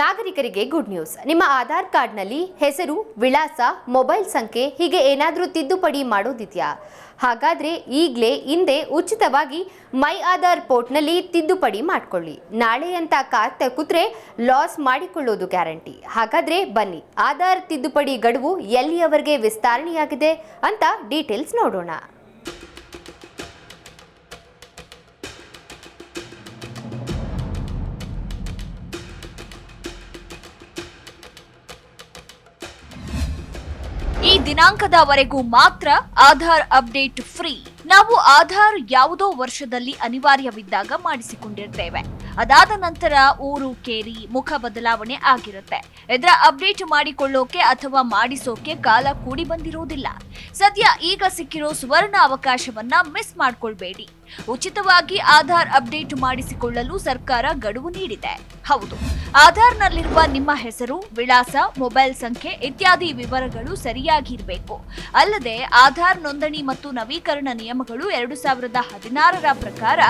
ನಾಗರಿಕರಿಗೆ good news. ನಿಮ್ಮ ಆಧಾರ್ ಕಾರ್ಡ್ನಲ್ಲಿ ಹೆಸರು, ವಿಳಾಸ, ಮೊಬೈಲ್ ಸಂಖ್ಯೆ ಹೀಗೆ ಏನಾದರೂ ತಿದ್ದುಪಡಿ ಮಾಡೋದಿದೆಯಾ? ಹಾಗಾದರೆ ಈಗಲೇ ಹಿಂದೆ ಉಚಿತವಾಗಿ ಮೈ ಆಧಾರ್ ಪೋರ್ಟ್ನಲ್ಲಿ ತಿದ್ದುಪಡಿ ಮಾಡಿಕೊಳ್ಳಿ. ನಾಳೆ ಅಂತ ಕಾತ ಕೂತ್ರೆ ಲಾಸ್ ಮಾಡಿಕೊಳ್ಳೋದು ಗ್ಯಾರಂಟಿ. ಹಾಗಾದರೆ ಬನ್ನಿ, ಆಧಾರ್ ತಿದ್ದುಪಡಿ ಗಡುವು ಎಲ್ಲಿಯವರೆಗೆ ವಿಸ್ತರಣೆಯಾಗಿದೆ ಅಂತ ಡೀಟೇಲ್ಸ್ ನೋಡೋಣ. ದಿನಾಂಕದವರೆಗೂ ಮಾತ್ರ ಆಧಾರ್ ಅಪ್ಡೇಟ್ ಫ್ರೀ. ನಾವು ಆಧಾರ್ ಯಾವುದೋ ವರ್ಷದಲ್ಲಿ ಅನಿವಾರ್ಯವಿದ್ದಾಗ ಮಾಡಿಸಿಕೊಂಡಿರ್ತೇವೆ. ಅದಾದ ನಂತರ ಊರು ಕೇರಿ, ಮುಖ ಬದಲಾವಣೆ ಆಗಿರುತ್ತೆ. ಇದರ ಅಪ್ಡೇಟ್ ಮಾಡಿಕೊಳ್ಳೋಕೆ ಅಥವಾ ಮಾಡಿಸೋಕೆ ಕಾಲ ಕೂಡಿ ಬಂದಿರುವುದಿಲ್ಲ. ಸದ್ಯ ಈಗ ಸಿಕ್ಕಿರೋ ಸುವರ್ಣ ಅವಕಾಶವನ್ನ ಮಿಸ್ ಮಾಡ್ಕೊಳ್ಬೇಡಿ. ಉಚಿತವಾಗಿ ಆಧಾರ್ ಅಪ್ಡೇಟ್ ಮಾಡಿಸಿಕೊಳ್ಳಲು ಸರ್ಕಾರ ಗಡುವು ನೀಡಿದೆ. ಹೌದು, ಆಧಾರ್ನಲ್ಲಿರುವ ನಿಮ್ಮ ಹೆಸರು, ವಿಳಾಸ, ಮೊಬೈಲ್ ಸಂಖ್ಯೆ ಇತ್ಯಾದಿ ವಿವರಗಳು ಸರಿಯಾಗಿರಬೇಕು. ಅಲ್ಲದೆ ಆಧಾರ್ ನೋಂದಣಿ ಮತ್ತು ನವೀಕರಣ ನಿಯಮಗಳು ಎರಡು ಸಾವಿರದ ಹದಿನಾರರ ಪ್ರಕಾರ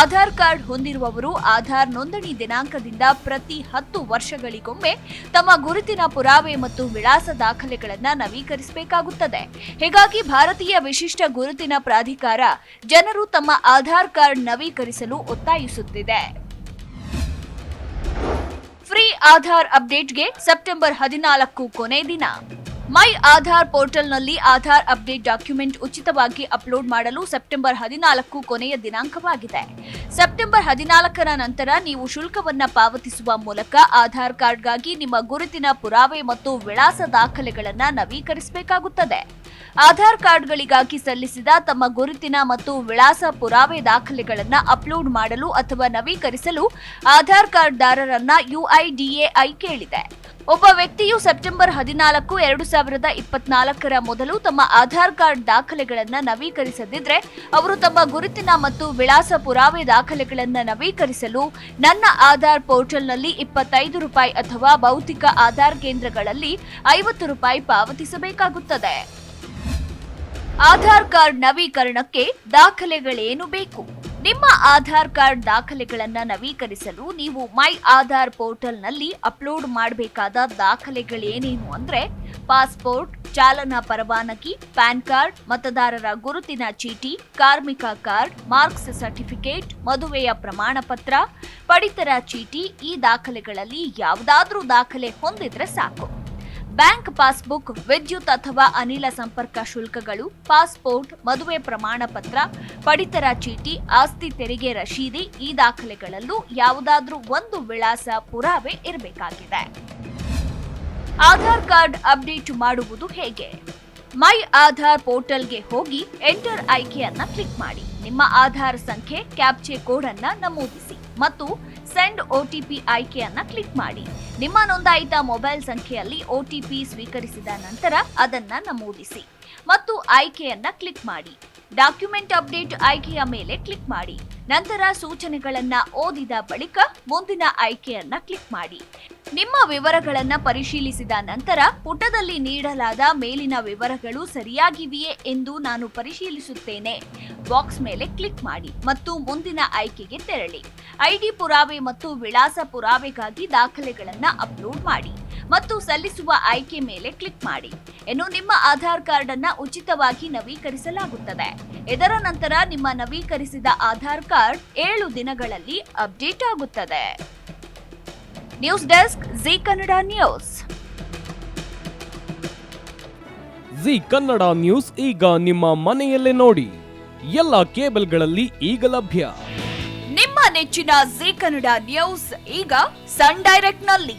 ಆಧಾರ್ ಕಾರ್ಡ್ ಹೊಂದಿರುವವರು ಆಧಾರ್ ನೋಂದಣಿ ದಿನಾಂಕದಿಂದ ಪ್ರತಿ ಹತ್ತು ವರ್ಷಗಳಿಗೊಮ್ಮೆ ತಮ್ಮ ಗುರುತಿನ ಪುರಾವೆ ಮತ್ತು ವಿಳಾಸ ದಾಖಲೆಗಳನ್ನು ನವೀಕರಿಸಬೇಕಾಗುತ್ತದೆ. ಹೀಗಾಗಿ ಭಾರತೀಯ ವಿಶಿಷ್ಟ ಗುರುತಿನ ಪ್ರಾಧಿಕಾರ ಜನರು ತಮ್ಮ ಆಧಾರ್ ಕಾರ್ಡ್ ನವೀಕರಿಸಲು ಒತ್ತಾಯಿಸುತ್ತಿದೆ. ಫ್ರೀ ಆಧಾರ್ ಅಪ್ಡೇಟ್ಗೆ ಸೆಪ್ಟೆಂಬರ್ ಹದಿನಾಲ್ಕು ಕೊನೆ ದಿನ. ಮೈ ಆಧಾರ್ ಪೋರ್ಟಲ್ನಲ್ಲಿ ಆಧಾರ್ ಅಪ್ಡೇಟ್ ಡಾಕ್ಯುಮೆಂಟ್ ಉಚಿತವಾಗಿ ಅಪ್ಲೋಡ್ ಮಾಡಲು ಸೆಪ್ಟೆಂಬರ್ ಹದಿನಾಲ್ಕು ಕೊನೆಯ ದಿನಾಂಕವಾಗಿದೆ. ಸೆಪ್ಟೆಂಬರ್ ಹದಿನಾಲ್ಕರ ನಂತರ ನೀವು ಶುಲ್ಕವನ್ನು ಪಾವತಿಸುವ ಮೂಲಕ ಆಧಾರ್ ಕಾರ್ಡ್ಗಾಗಿ ನಿಮ್ಮ ಗುರುತಿನ ಪುರಾವೆ ಮತ್ತು ವಿಳಾಸ ದಾಖಲೆಗಳನ್ನು ನವೀಕರಿಸಬೇಕಾಗುತ್ತದೆ. ಆಧಾರ್ ಕಾರ್ಡ್ಗಳಿಗಾಗಿ ಸಲ್ಲಿಸಿದ ತಮ್ಮ ಗುರುತಿನ ಮತ್ತು ವಿಳಾಸ ಪುರಾವೆ ದಾಖಲೆಗಳನ್ನು ಅಪ್ಲೋಡ್ ಮಾಡಲು ಅಥವಾ ನವೀಕರಿಸಲು ಆಧಾರ್ ಕಾರ್ಡ್ದಾರರನ್ನ ಯುಐಡಿಎಐ ಕೇಳಿದೆ. ಒಬ್ಬ ವ್ಯಕ್ತಿಯು ಸೆಪ್ಟೆಂಬರ್ ಹದಿನಾಲ್ಕು, ಎರಡು ಸಾವಿರದ ಇಪ್ಪತ್ನಾಲ್ಕರ ಮೊದಲು ತಮ್ಮ ಆಧಾರ್ ಕಾರ್ಡ್ ದಾಖಲೆಗಳನ್ನು ನವೀಕರಿಸದಿದ್ರೆ ಅವರು ತಮ್ಮ ಗುರುತಿನ ಮತ್ತು ವಿಳಾಸ ಪುರಾವೆ ದಾಖಲೆಗಳನ್ನು ನವೀಕರಿಸಲು ನನ್ನ ಆಧಾರ್ ಪೋರ್ಟಲ್ನಲ್ಲಿ ಇಪ್ಪತ್ತೈದು ರೂಪಾಯಿ ಅಥವಾ ಭೌತಿಕ ಆಧಾರ್ ಕೇಂದ್ರಗಳಲ್ಲಿ ಐವತ್ತು ರೂಪಾಯಿ ಪಾವತಿಸಬೇಕಾಗುತ್ತದೆ. ಆಧಾರ್ ಕಾರ್ಡ್ ನವೀಕರಣಕ್ಕೆ ದಾಖಲೆಗಳೇನು ಬೇಕು? ನಿಮ್ಮ ಆಧಾರ್ ಕಾರ್ಡ್ ದಾಖಲೆಗಳನ್ನು ನವೀಕರಿಸಲು ನೀವು ಮೈ ಆಧಾರ್ ಪೋರ್ಟಲ್ನಲ್ಲಿ ಅಪ್ಲೋಡ್ ಮಾಡಬೇಕಾದ ದಾಖಲೆಗಳೇನೇನು ಅಂದರೆ ಪಾಸ್ಪೋರ್ಟ್, ಚಾಲನಾ ಪರವಾನಗಿ, ಪ್ಯಾನ್ ಕಾರ್ಡ್, ಮತದಾರರ ಗುರುತಿನ ಚೀಟಿ, ಕಾರ್ಮಿಕ ಕಾರ್ಡ್, ಮಾರ್ಕ್ಸ್ ಸರ್ಟಿಫಿಕೇಟ್, ಮದುವೆಯ ಪ್ರಮಾಣ ಪತ್ರ ಪಡಿತರ ಚೀಟಿ ಈ ದಾಖಲೆಗಳಲ್ಲಿ ಯಾವುದಾದ್ರೂ ದಾಖಲೆ ಹೊಂದಿದ್ರೆ ಸಾಕು. ಬ್ಯಾಂಕ್ ಪಾಸ್ಬುಕ್, ವಿದ್ಯುತ್ ಅಥವಾ ಅನಿಲ ಸಂಪರ್ಕ ಶುಲ್ಕಗಳು, ಪಾಸ್ಪೋರ್ಟ್, ಮದುವೆ ಪ್ರಮಾಣ ಪತ್ರ, ಪಡಿತರ ಚೀಟಿ, ಆಸ್ತಿ ತೆರಿಗೆ ರಶೀದಿ ಈ ದಾಖಲೆಗಳಲ್ಲೂ ಯಾವುದಾದ್ರೂ ಒಂದು ವಿಳಾಸ ಪುರಾವೆ ಇರಬೇಕಾಗಿದೆ. ಆಧಾರ್ ಕಾರ್ಡ್ ಅಪ್ಡೇಟ್ ಮಾಡುವುದು ಹೇಗೆ? ಮೈ ಆಧಾರ್ ಪೋರ್ಟಲ್ಗೆ ಹೋಗಿ ಎಂಟರ್ ಆಯ್ಕೆಯನ್ನ ಕ್ಲಿಕ್ ಮಾಡಿ. ನಿಮ್ಮ ಆಧಾರ್ ಸಂಖ್ಯೆ, ಕ್ಯಾಪ್ಚೆ ಕೋಡ್ ಅನ್ನ ನಮೂದಿಸಿ. ಮತ್ತು ಸೆಂಡ್ ಒಟಿಪಿ ಆಯ್ಕೆಯನ್ನ ಕ್ಲಿಕ್ ಮಾಡಿ. ನಿಮ್ಮ ನೋಂದಾಯಿತ ಮೊಬೈಲ್ ಸಂಖ್ಯೆಯಲ್ಲಿ ಒಟಿಪಿ ಸ್ವೀಕರಿಸಿದ ನಂತರ ಅದನ್ನ ನಮೂದಿಸಿ ಮತ್ತು ಆಯ್ಕೆಯನ್ನ ಕ್ಲಿಕ್ ಮಾಡಿ. ಡಾಕ್ಯುಮೆಂಟ್ ಅಪ್ಡೇಟ್ ಆಯ್ಕೆಯ ಮೇಲೆ ಕ್ಲಿಕ್ ಮಾಡಿ. ನಂತರ ಸೂಚನೆಗಳನ್ನ ಓದಿದ ಬಳಿಕ ಮುಂದಿನ ಆಯ್ಕೆಯನ್ನ ಕ್ಲಿಕ್ ಮಾಡಿ. ನಿಮ್ಮ ವಿವರಗಳನ್ನ ಪರಿಶೀಲಿಸಿದ ನಂತರ ಪುಟದಲ್ಲಿ ನೀಡಲಾದ ಮೇಲಿನ ವಿವರಗಳು ಸರಿಯಾಗಿವೆಯೇ ಎಂದು ನಾನು ಪರಿಶೀಲಿಸುತ್ತೇನೆ. ಬಾಕ್ಸ್ ಮೇಲೆ ಕ್ಲಿಕ್ ಮಾಡಿ ಮತ್ತು ಮುಂದಿನ ಆಯ್ಕೆಗೆ ತೆರಳಿ. ಐಡಿ ಪುರಾವೆ ಮತ್ತು ವಿಳಾಸ ಪುರಾವೆಗಾಗಿ ದಾಖಲೆಗಳನ್ನ ಅಪ್ಲೋಡ್ ಮಾಡಿ. ಮತ್ತು ಸಲ್ಲಿಸುವ ಆಯ್ಕೆ ಮೇಲೆ ಕ್ಲಿಕ್ ಮಾಡಿ. ಇನ್ನು ನಿಮ್ಮ ಆಧಾರ್ ಕಾರ್ಡ್ ಅನ್ನ ಉಚಿತವಾಗಿ ನವೀಕರಿಸಲಾಗುತ್ತದೆ. ಇದರ ನಂತರ ನಿಮ್ಮ ನವೀಕರಿಸಿದ ಆಧಾರ್ ಕಾರ್ಡ್ ಏಳು ದಿನಗಳಲ್ಲಿ ಅಪ್ಡೇಟ್ ಆಗುತ್ತದೆ. News desk Zee Kannada news. Zee Kannada news ಈಗ ನಿಮ್ಮ ಮನೆಯಲ್ಲೇ ನೋಡಿ. ಎಲ್ಲ ಕೇಬಲ್ಗಳಲ್ಲಿ ಈಗ ಲಭ್ಯ. ನಿಮ್ಮ ನೆಚ್ಚಿನ ಜಿ ಕನ್ನಡ ನ್ಯೂಸ್ ಈಗ ಸನ್ ಡೈರೆಕ್ಟ್ನಲ್ಲಿ